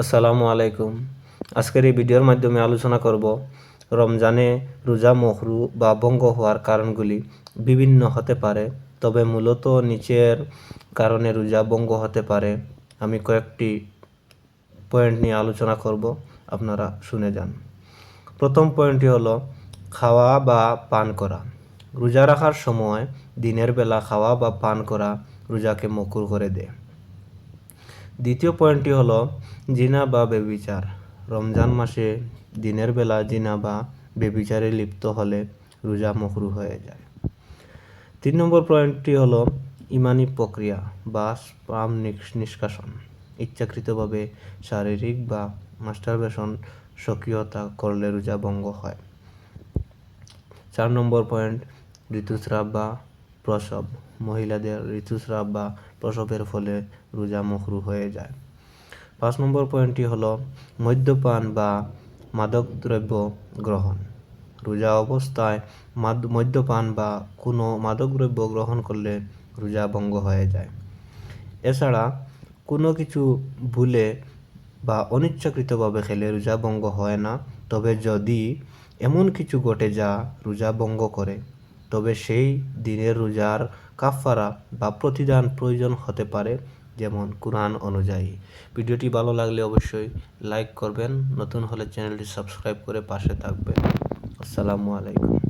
আসসালামু আলাইকুম। আজকের এই ভিডিওর মাধ্যমে আলোচনা করব রমজানে রোজা মখরু বা ভঙ্গ হওয়ার কারণগুলি বিভিন্ন হতে পারে, তবে মূলত নিচের কারণে রোজা ভঙ্গ হতে পারে। আমি কয়েকটি পয়েন্ট নিয়ে আলোচনা করব, আপনারা শুনে যান। প্রথম পয়েন্টটি হলো খাওয়া বা পান করা। রোজা রাখার সময় দিনের বেলা খাওয়া বা পান করা রোজাকে মকুর করে দেয়। দ্বিতীয় পয়েন্টটি হলো জিনা বা বেবিচার। রমজান মাসে দিনের বেলা জিনা বা বেবিচারে লিপ্ত হলে রোজা মকরু হয়ে যায়। তিন নম্বর পয়েন্টটি হলো ইমানি প্রক্রিয়া বা স্পাম নিষ্কাশন। ইচ্ছাকৃতভাবে শারীরিক বা মাস্টারবেশন সক্রিয়তা করলে রোজা ভঙ্গ হয়। চার নম্বর পয়েন্ট ঋতুস্রাব বা প্রসব। মহিলাদের ঋতুস্রাব বা প্রসবের ফলে রোজা মখরু হয়ে যায়। পাঁচ নম্বর পয়েন্টটি হলো মদ্যপান বা মাদকদ্রব্য গ্রহণ। রোজা অবস্থায় মাদ- মদ্যপান বা কোনো মাদকদ্রব্য গ্রহণ করলে রোজা ভঙ্গ হয়ে যায়। এছাড়া কোনো কিছু ভুলে বা অনিচ্ছাকৃতভাবে খেলে রোজা ভঙ্গ হয় না। তবে যদি এমন কিছু ঘটে যা রোজা ভঙ্গ করে তবে সেই দিনের রোজার কাফারা বা প্রতিদান প্রয়োজন হতে পারে, যেমন কোরআন অনুযায়ী। ভিডিওটি ভালো লাগলে অবশ্যই লাইক করবেন, নতুন হলে চ্যানেলটি সাবস্ক্রাইব করে পাশে থাকবেন। আসসালামু আলাইকুম।